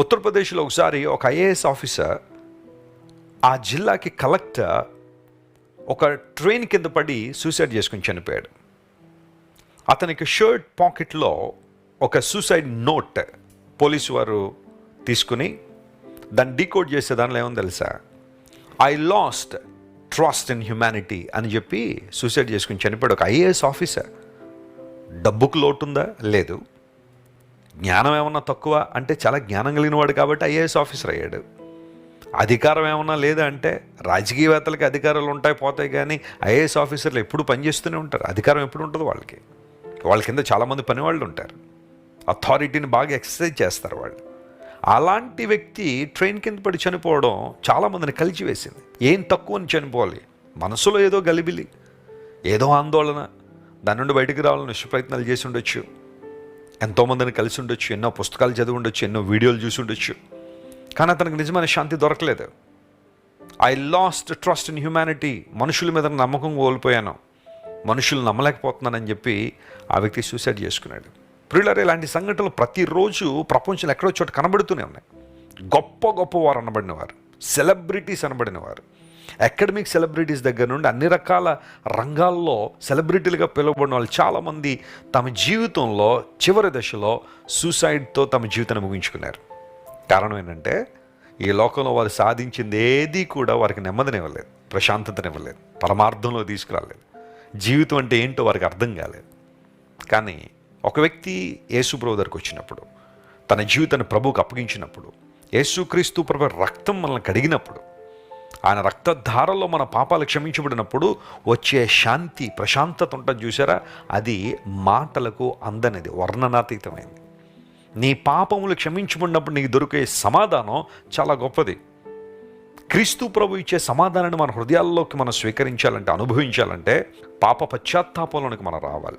ఉత్తరప్రదేశ్లో ఒకసారి ఒక ఐఏఎస్ ఆఫీసర్ ఆ జిల్లాకి కలెక్టర్ ఒక ట్రైన్ కింద పడి సూసైడ్ చేసుకుని చనిపోయాడు. అతనికి షర్ట్ పాకెట్లో ఒక సూసైడ్ నోట్ పోలీసు వారు తీసుకుని దాన్ని డీకోడ్ చేసే దానిలో ఏమో తెలుసా? I lost trust in humanity అని చెప్పి సూసైడ్ చేసుకుని చనిపోయాడు ఒక ఐఏఎస్ ఆఫీసర్. డబ్బుకు లోటుందా? లేదు. జ్ఞానం ఏమన్నా తక్కువ అంటే చాలా జ్ఞానం కలిగిన వాడు కాబట్టి ఐఏఎస్ ఆఫీసర్ అయ్యాడు. అధికారం ఏమన్నా లేదా అంటే రాజకీయవేత్తలకి అధికారాలు ఉంటాయి పోతాయి కానీ ఐఏఎస్ ఆఫీసర్లు ఎప్పుడు పనిచేస్తూనే ఉంటారు. అధికారం ఎప్పుడు ఉంటుంది వాళ్ళకి. వాళ్ళ కింద చాలామంది పని వాళ్ళు ఉంటారు. అథారిటీని బాగా ఎక్సర్సైజ్ చేస్తారు వాళ్ళు. అలాంటి వ్యక్తి ట్రైన్ కింద పడి చనిపోవడం చాలామందిని కలిచివేసింది ఏం తక్కువని చనిపోవాలి? మనసులో ఏదో గలిబిలి ఏదో ఆందోళన. దాని నుండి బయటకు రావాలని విశ్వ ప్రయత్నాలు చేసి ఉండొచ్చు. ఎంతోమందిని కలిసి ఉండొచ్చు ఎన్నో పుస్తకాలు చదివి ఉండొచ్చు ఎన్నో వీడియోలు చూసి ఉండొచ్చు. కానీ అతనికి నిజమైన శాంతి దొరకలేదు. I lost trust in humanity మనుషుల మీద నమ్మకం కోల్పోయాను. మనుషులు నమ్మలేకపోతున్నానని చెప్పి ఆ వ్యక్తి సూసైడ్ చేసుకున్నాడు. ప్రియులరే ఇలాంటి సంఘటనలు ప్రతిరోజు ప్రపంచంలో ఎక్కడో చోట కనబడుతూనే ఉన్నాయి. గొప్ప గొప్ప వారు అనబడిన వారు సెలబ్రిటీస్ అనబడిన వారు అకాడమిక్ సెలబ్రిటీస్ దగ్గర నుండి అన్ని రకాల రంగాల్లో సెలబ్రిటీలుగా పిలువబడిన వాళ్ళు చాలామంది తమ జీవితంలో చివరి దశలో సూసైడ్తో తమ జీవితాన్ని ముగించుకున్నారు. కారణం ఏంటంటే ఈ లోకంలో వారు సాధించింది ఏది కూడా వారికి నెమ్మదినివ్వలేదు ప్రశాంతతనివ్వలేదు పరమార్థంలో తీసుకురాలేదు జీవితం అంటే ఏంటో వారికి అర్థం కాలేదు. కానీ ఒక వ్యక్తి యేసు దగ్గరకు వచ్చినప్పుడు తన జీవితాన్ని ప్రభువుకు అప్పగించినప్పుడు యేసుక్రీస్తు ప్రభు రక్తం మనల్ని కడిగినప్పుడు ఆయన రక్తధారలో మన పాపాలు క్షమించబడినప్పుడు వచ్చే శాంతి ప్రశాంతత ఉంటుంది చూసారా? అది మాటలకు అందనిది వర్ణనాతీతమైంది. నీ పాపములు క్షమించబడినప్పుడు నీకు దొరికే సమాధానం చాలా గొప్పది. క్రీస్తు ప్రభు ఇచ్చే సమాధానాన్ని మన హృదయాల్లోకి మనం స్వీకరించాలంటే అనుభవించాలంటే పాప పశ్చాత్తాపంలోనికి మనం రావాలి.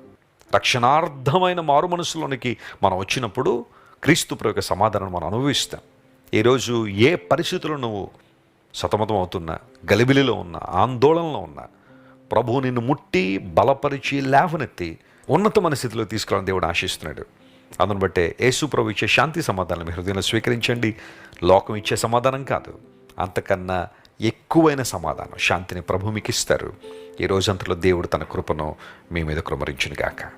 రక్షణార్థమైన మారు మనసులోనికి మనం వచ్చినప్పుడు క్రీస్తు ప్రభు యొక్క సమాధానం మనం అనుభవిస్తాం. ఈరోజు ఏ పరిస్థితుల్లో నువ్వు సతమతం అవుతున్నా గలిబిలిలో ఉన్నా ఆందోళనలో ఉన్నా ప్రభువు నిన్ను ముట్టి బలపరిచి లేవనెత్తి ఉన్నతమైన స్థితిలో తీసుకురావడం దేవుడు ఆశిస్తున్నాడు. అందును బట్టే యేసు ప్రభు ఇచ్చే శాంతి సమాధానం మీ హృదయంలో స్వీకరించండి. లోకం ఇచ్చే సమాధానం కాదు. అంతకన్నా ఎక్కువైన సమాధానం శాంతిని ప్రభు మీకు ఇస్తారు ఈ రోజంతలో దేవుడు తన కృపను మీ మీద కృమరించును గాక